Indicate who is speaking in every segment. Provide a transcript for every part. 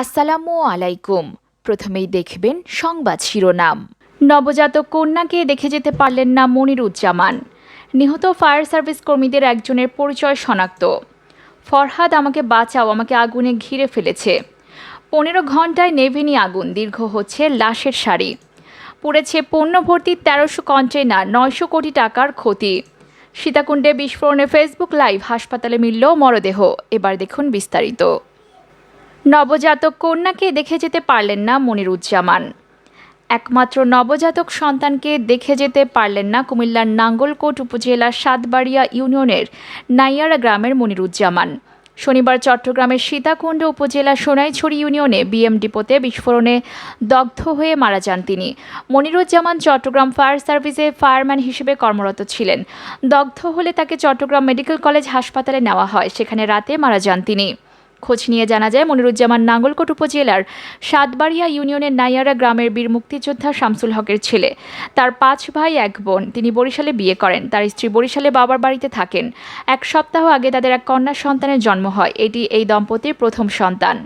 Speaker 1: আসসালামু আলাইকুম প্রথমেই দেখবেন সংবাদ শিরোনাম নবজাতক কন্যাকে দেখে যেতে পারলেন না মনিরুজ্জামান নিহত ফায়ার সার্ভিস কর্মীদের একজনের পরিচয় শনাক্ত ফরহাদ আমাকে বাঁচাও আমাকে আগুনে ঘিরে ফেলেছে পনেরো ঘন্টায় নেভেনি আগুন দীর্ঘ হচ্ছে লাশের শাড়ি পড়েছে পণ্য ভর্তি তেরোশো কন্টেইনার নয়শো কোটি টাকার ক্ষতি সীতাকুণ্ডে বিস্ফোরণে ফেসবুক লাইভ হাসপাতালে মিলল মরদেহ এবার দেখুন বিস্তারিত নবজাতক কন্যাকে দেখে যেতে পারলেন না মনিরুজ্জামান একমাত্র নবজাতক সন্তানকে দেখে যেতে পারলেন না কুমিল্লার নাঙ্গলকোট উপজেলার সাতবাড়িয়া ইউনিয়নের নাইয়ারা গ্রামের মনিরুজ্জামান শনিবার চট্টগ্রামের সীতাকুণ্ড উপজেলা সোনাইছড়ি ইউনিয়নে বিএম ডিপোতে বিস্ফোরণে দগ্ধ হয়ে মারা যান তিনি মনিরুজ্জামান চট্টগ্রাম ফায়ার সার্ভিসে ফায়ারম্যান হিসেবে কর্মরত ছিলেন দগ্ধ হলে তাকে চট্টগ্রাম মেডিকেল কলেজ হাসপাতালে নেওয়া হয় সেখানে রাতে মারা যান তিনি খোঁজ নিয়ে জানা যায় মনিরুজ্জামান নাঙ্গলকোট উপজেলার সাতবাড়িয়া ইউনিয়নের নাইয়ারা গ্রামের বীর মুক্তিযোদ্ধা শামসুল হকের ছেলে তার পাঁচ ভাই এক বোন তিনি বরিশালে বিয়ে করেন তার স্ত্রী বরিশালে বাবার বাড়িতে থাকেন এক সপ্তাহ আগে তাদের এক কন্যা সন্তানের জন্ম হয় এটি এই দম্পতির প্রথম সন্তান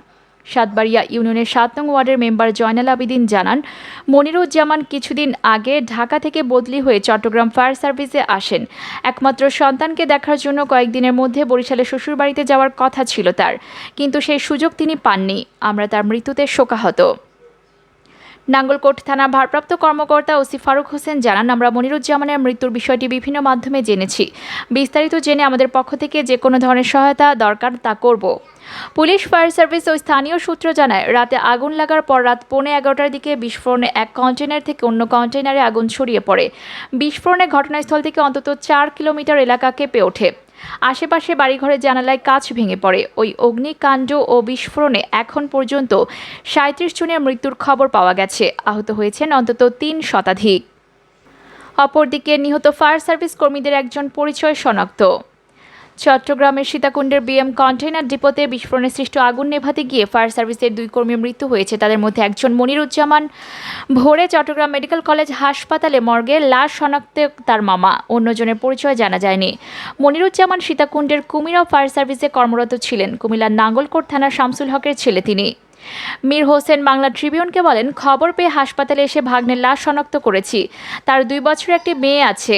Speaker 1: সাতবাড়িয়া ইউনিয়নের সাত নং ওয়ার্ডের মেম্বার জয়নাল আবিদিন জানান মনিরুজ্জামান কিছুদিন আগে ঢাকা থেকে বদলি হয়ে চট্টগ্রাম ফায়ার সার্ভিসে আসেন একমাত্র সন্তানকে দেখার জন্য কয়েকদিনের মধ্যে বরিশালে শ্বশুরবাড়িতে যাওয়ার কথা ছিল তার কিন্তু সেই সুযোগ তিনি পাননি আমরা তার মৃত্যুতে শোকাহত নাঙ্গলকোট থানা ভারপ্রাপ্ত কর্মকর্তা ওসি ফারুক হোসেন জানান আমরা মনিরুজ্জামানের মৃত্যুর বিষয়টি বিভিন্ন মাধ্যমে জেনেছি বিস্তারিত জেনে আমাদের পক্ষ থেকে যে কোনো ধরনের সহায়তা দরকার তা করব পুলিশ ফায়ার সার্ভিস ও স্থানীয় সূত্র জানায় রাতে আগুন লাগার পর রাত পৌনে এগারোটার দিকে বিস্ফোরণে এক কন্টেনার থেকে অন্য কন্টেনারে আগুন ছড়িয়ে পড়ে বিস্ফোরণে ঘটনাস্থল থেকে অন্তত চার কিলোমিটার এলাকা কেঁপে ওঠে আশেপাশে বাড়িঘরের জানালায় কাচ ভেঙে পড়ে ওই অগ্নিকাণ্ড ও বিস্ফোরণে এখন পর্যন্ত সাঁত্রিশ জনের মৃত্যুর খবর পাওয়া গেছে আহত হয়েছেন অন্তত তিন শতাধিক অপরদিকে নিহত ফায়ার সার্ভিস কর্মীদের একজন পরিচয় শনাক্ত চট্টগ্রামের সীতাকুণ্ডের বিএম কন্টেইনার ডিপোতে বিস্ফোরণে সৃষ্ট আগুন নেভাতে গিয়ে ফায়ার সার্ভিসের দুই কর্মীর মৃত্যু হয়েছে তাদের মধ্যে একজন মনিরুজ্জামান ভোরে চট্টগ্রাম মেডিকেল কলেজ হাসপাতালে মর্গে লাশ শনাক্তে তার মামা অন্যজনের পরিচয় জানা যায়নি মনিরুজ্জামান সীতাকুণ্ডের কুমিরা ফায়ার সার্ভিসে কর্মরত ছিলেন কুমিল্লার নাঙ্গলকোট থানার শামসুল হকের ছেলে তিনি মীর হোসেন বাংলা ট্রিবিউনকে বলেন খবর পেয়ে হাসপাতালে এসে ভাগ্নের লাশ শনাক্ত করেছি তার দুই বছর একটি মেয়ে আছে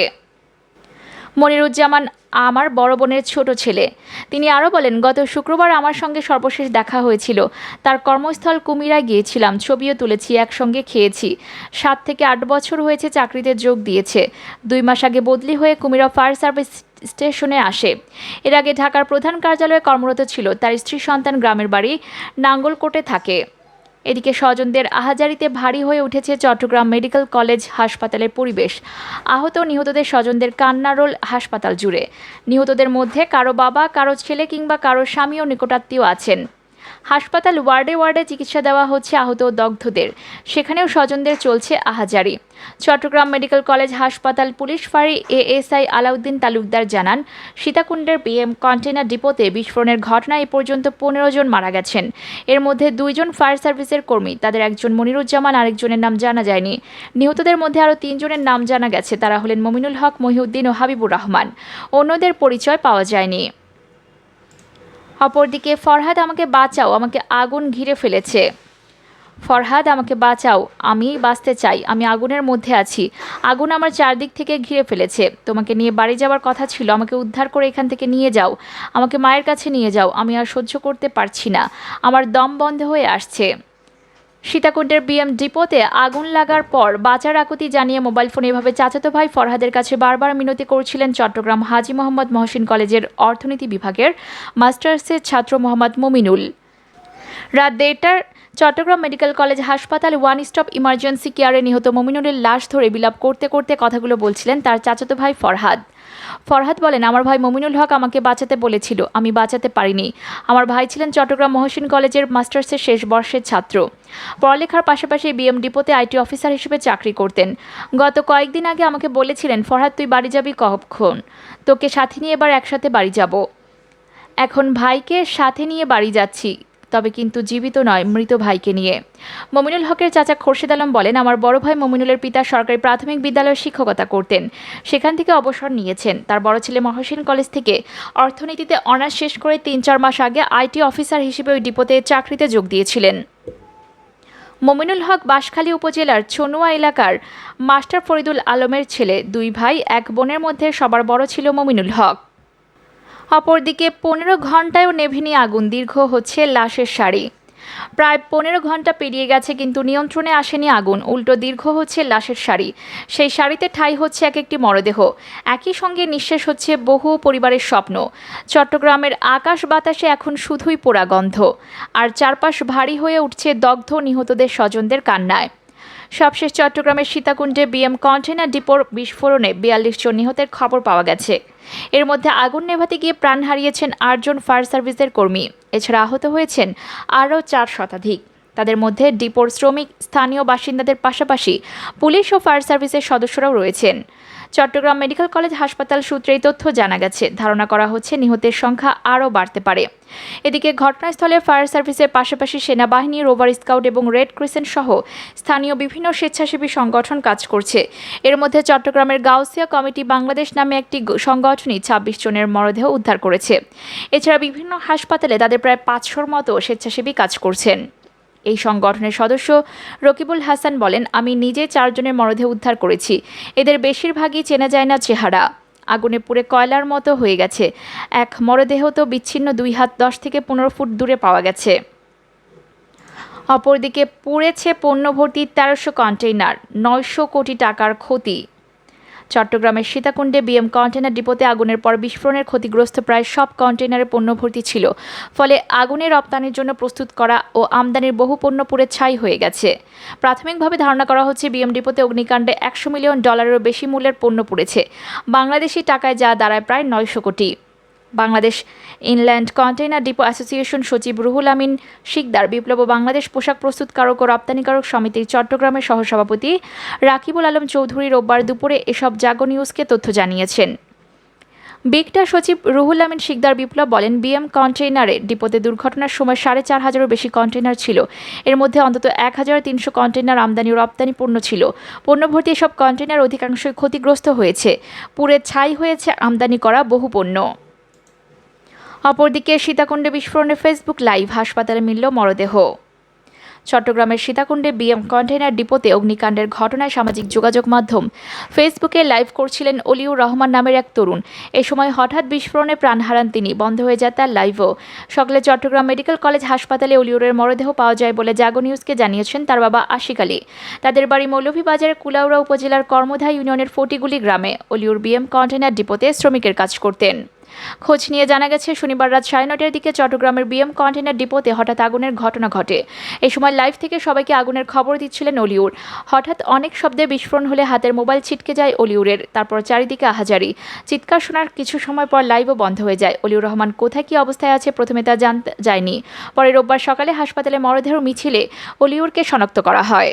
Speaker 1: মনিরুজ্জামান আমার বড় বোনের ছোট ছেলে তিনি আরও বলেন গত শুক্রবার আমার সঙ্গে সর্বশেষ দেখা হয়েছিল তার কর্মস্থল কুমিরা গিয়েছিলাম ছবিও তুলেছি একসঙ্গে খেয়েছি সাত থেকে আট বছর হয়েছে চাকরিতে যোগ দিয়েছে দুই মাস আগে বদলি হয়ে কুমিরা ফায়ার সার্ভিস স্টেশনে আসে এর আগে ঢাকার প্রধান কার্যালয়ে কর্মরত ছিল তার স্ত্রী সন্তান গ্রামের বাড়ি নাঙ্গলকোটে থাকে এদিকে স্বজনদের আহাজারিতে ভারী হয়ে উঠেছে চট্টগ্রাম মেডিকেল কলেজ হাসপাতালের পরিবেশ আহত নিহতদের স্বজনদের কান্নারোল হাসপাতাল জুড়ে নিহতদের মধ্যে কারো বাবা কারো ছেলে কিংবা কারো স্বামী ও নিকটাত্মীয় আছেন হাসপাতাল ওয়ার্ডে ওয়ার্ডে চিকিৎসা দেওয়া হচ্ছে আহত দগ্ধদের সেখানেও স্বজনদের চলছে আহাজারি চট্টগ্রাম মেডিকেল কলেজ হাসপাতাল পুলিশ ফাঁড়ি এএসআই আলাউদ্দিন তালুকদার জানান সীতাকুণ্ডের পিএম কন্টেনার ডিপোতে বিস্ফোরণের ঘটনায় এ পর্যন্ত পনেরো জন মারা গেছেন এর মধ্যে দুইজন ফায়ার সার্ভিসের কর্মী তাদের একজন মনিরুজ্জামান আরেকজনের নাম জানা যায়নি নিহতদের মধ্যে আরও তিনজনের নাম জানা গেছে তারা হলেন মমিনুল হক মহিউদ্দিন ও হাবিবুর রহমান অন্যদের পরিচয় পাওয়া যায়নি
Speaker 2: অপরদিকে ফরহাদ আমাকে বাঁচাও আমাকে আগুন ঘিরে ফেলেছে ফরহাদ আমাকে বাঁচাও আমি বাঁচতে চাই আমি আগুনের মধ্যে আছি আগুন আমার চারদিক থেকে ঘিরে ফেলেছে তোমাকে নিয়ে বাড়ি যাওয়ার কথা ছিল আমাকে উদ্ধার করে এখান থেকে নিয়ে যাও আমাকে মায়ের কাছে নিয়ে যাও আমি আর সহ্য করতে পারছি না আমার দম বন্ধ হয়ে আসছে সীতাকুণ্ডের বিএম ডিপোতে আগুন লাগার পর বাঁচার আকুতি জানিয়ে মোবাইল ফোনে এভাবে চাচাতো ভাই ফরহাদের কাছে বারবার মিনতি করছিলেন চট্টগ্রাম হাজি মোহাম্মদ মহসিন কলেজের অর্থনীতি বিভাগের মাস্টার্সের ছাত্র মোহাম্মদ মুমিনুল রাত দেড়টার চট্টগ্রাম মেডিকেল কলেজ হাসপাতাল ওয়ান স্টপ ইমার্জেন্সি কেয়ারে নিহত মমিনুলের লাশ ধরে বিলাপ করতে করতে কথাগুলো বলছিলেন তার চাচাতো ভাই ফরহাদ ফরহাদ বলেন আমার ভাই মমিনুল হক আমাকে বাঁচাতে বলেছিল আমি বাঁচাতে পারিনি আমার ভাই ছিলেন চট্টগ্রাম মহসিন কলেজের মাস্টার্সের শেষ বর্ষের ছাত্র পড়ালেখার পাশাপাশি বিএম ডিপোতে আইটি অফিসার হিসেবে চাকরি করতেন গত কয়েকদিন আগে আমাকে বলেছিলেন ফরহাদ তুই বাড়ি যাবি কখন তোকে সাথে নিয়ে এবার একসাথে বাড়ি যাব এখন ভাইকে সাথে নিয়ে বাড়ি যাচ্ছি তবে কিন্তু জীবিত নয় মৃত ভাইকে নিয়ে মমিনুল হকের চাচা খোরশেদ আলম বলেন আমার বড় ভাই মমিনুলের পিতা সরকারি প্রাথমিক বিদ্যালয়ে শিক্ষকতা করতেন সেখান থেকে অবসর নিয়েছেন তার বড় ছেলে মহসিন কলেজ থেকে অর্থনীতিতে অনার্স শেষ করে তিন চার মাস আগে আইটি অফিসার হিসেবে ওই ডিপোতে চাকরিতে যোগ দিয়েছিলেন মমিনুল হক বাঁশখালী উপজেলার ছনুয়া এলাকার মাস্টার ফরিদুল আলমের ছেলে দুই ভাই এক বোনের মধ্যে সবার বড় ছিল মমিনুল হক অপরদিকে পনেরো ঘন্টায়ও নেভেনি আগুন দীর্ঘ হচ্ছে লাশের শাড়ি প্রায় পনেরো ঘন্টা পেরিয়ে গেছে কিন্তু নিয়ন্ত্রণে আসেনি আগুন উল্টো দীর্ঘ হচ্ছে লাশের শাড়ি সেই শাড়িতে ঠাই হচ্ছে এক একটি মরদেহ একই সঙ্গে নিঃশেষ হচ্ছে বহু পরিবারের স্বপ্ন চট্টগ্রামের আকাশ বাতাসে এখন শুধুই পোড়া গন্ধ আর চারপাশ ভারী হয়ে উঠছে দগ্ধ নিহতদের স্বজনদের কান্নায় সবশেষ চট্টগ্রামের সীতাকুণ্ডে বিএম কন্টেনার ডিপোর বিস্ফোরণে বিয়াল্লিশ জন নিহতের খবর পাওয়া গেছে এর মধ্যে আগুন নেভাতে গিয়ে প্রাণ হারিয়েছেন আটজন ফায়ার সার্ভিসের কর্মী এছাড়া আহত হয়েছেন আরও চার শতাধিক তাদের মধ্যে ডিপোর শ্রমিক স্থানীয় বাসিন্দাদের পাশাপাশি পুলিশ ও ফায়ার সার্ভিসের সদস্যরাও রয়েছেন চট্টগ্রাম মেডিকেল কলেজ হাসপাতাল সূত্রে এই তথ্য জানা গেছে ধারণা করা হচ্ছে নিহতের সংখ্যা আরও বাড়তে পারে এদিকে ঘটনাস্থলে ফায়ার সার্ভিসের পাশাপাশি সেনাবাহিনী রোভার স্কাউট এবং রেড ক্রিসেন্ট সহ স্থানীয় বিভিন্ন স্বেচ্ছাসেবী সংগঠন কাজ করছে এর মধ্যে চট্টগ্রামের গাউসিয়া কমিটি বাংলাদেশ নামে একটি সংগঠনই ছাব্বিশ জনের মরদেহ উদ্ধার করেছে এছাড়া বিভিন্ন হাসপাতালে তাদের প্রায় পাঁচশোর মতো স্বেচ্ছাসেবী কাজ করছেন এই সংগঠনের সদস্য রকিবুল হাসান বলেন আমি নিজে চারজনের মরদেহ উদ্ধার করেছি এদের বেশিরভাগই চেনা যায় না চেহারা আগুনে পুড়ে কয়লার মতো হয়ে গেছে এক মরদেহ তো বিচ্ছিন্ন দুই হাত দশ থেকে পনেরো ফুট দূরে পাওয়া গেছে অপরদিকে পুড়েছে পণ্য ভর্তি তেরোশো কন্টেইনার নয়শো কোটি টাকার ক্ষতি চট্টগ্রামের সীতাকুণ্ডে বিএম কন্টেনার ডিপোতে আগুনের পর বিস্ফোরণের ক্ষতিগ্রস্ত প্রায় সব কন্টেনারে পণ্য ভর্তি ছিল ফলে আগুনের রপ্তানির জন্য প্রস্তুত করা ও আমদানির বহু পণ্য পুড়ে ছাই হয়ে গেছে প্রাথমিকভাবে ধারণা করা হচ্ছে বিএম ডিপোতে অগ্নিকাণ্ডে একশো মিলিয়ন ডলারেরও বেশি মূল্যের পণ্য পুড়েছে বাংলাদেশি টাকায় যা দাঁড়ায় প্রায় নয়শো crore Bangladesh inland container depot association সচিব রুহুল আমিন শিকদার বিপ্লব ও বাংলাদেশ পোশাক প্রস্তুতকারক ও রপ্তানিকারক সমিতির চট্টগ্রামের সহসভাপতি রাকিবুল আলম চৌধুরী রোববার দুপুরে এসব জাগো নিউজকে তথ্য জানিয়েছেন বিগটা সচিব রুহুল আমিন শিকদার বিপ্লব বলেন বিএম কন্টেইনারে ডিপোতে দুর্ঘটনার সময় সাড়ে চার হাজারও বেশি কন্টেইনার ছিল এর মধ্যে অন্তত এক হাজার তিনশো কন্টেইনার আমদানি ও রপ্তানি পণ্য ছিল পণ্য ভর্তি এসব কন্টেইনার অধিকাংশই ক্ষতিগ্রস্ত হয়েছে পুরে ছাই হয়েছে আমদানি করা বহু পণ্য অপরদিকে সীতাকুণ্ডে বিস্ফোরণে ফেসবুক লাইভ হাসপাতালে মিলল মরদেহ চট্টগ্রামের সীতাকুণ্ডে বিএম কন্টেনার ডিপোতে অগ্নিকাণ্ডের ঘটনায় সামাজিক যোগাযোগ মাধ্যম ফেসবুকে লাইভ করছিলেন অলিউর রহমান নামের এক তরুণ এ সময় হঠাৎ বিস্ফোরণে প্রাণ হারান তিনি বন্ধ হয়ে যায় তার লাইভও সকালে চট্টগ্রাম মেডিকেল কলেজ হাসপাতালে অলিউরের মরদেহ পাওয়া যায় বলে জাগো নিউজকে জানিয়েছেন তার বাবা আশিক আলী তাদের বাড়ি মৌলভীবাজারের কুলাউড়া উপজেলার কর্মধা ইউনিয়নের ফটিগুলি গ্রামে অলিউর বিএম কন্টেনার ডিপোতে শ্রমিকের কাজ করতেন খোঁজ নিয়ে জানা গেছে শনিবার রাত সাড়ে নটার দিকে চট্টগ্রামের বিএম কন্টেনার ডিপোতে হঠাৎ আগুনের ঘটনা ঘটে এ সময় লাইভ থেকে সবাইকে আগুনের খবর দিচ্ছিলেন অলিউর হঠাৎ অনেক শব্দে বিস্ফোরণ হলে হাতের মোবাইল ছিটকে যায় অলিউরের তারপর চারিদিকে আহাজারি চিৎকার শোনার কিছু সময় পর লাইভও বন্ধ হয়ে যায় অলিউর রহমান কোথায় কী অবস্থায় আছে প্রথমে তা জানতে যায়নি পরে রোববার সকালে হাসপাতালে মরদেহ মিছিলে অলিউরকে শনাক্ত করা হয়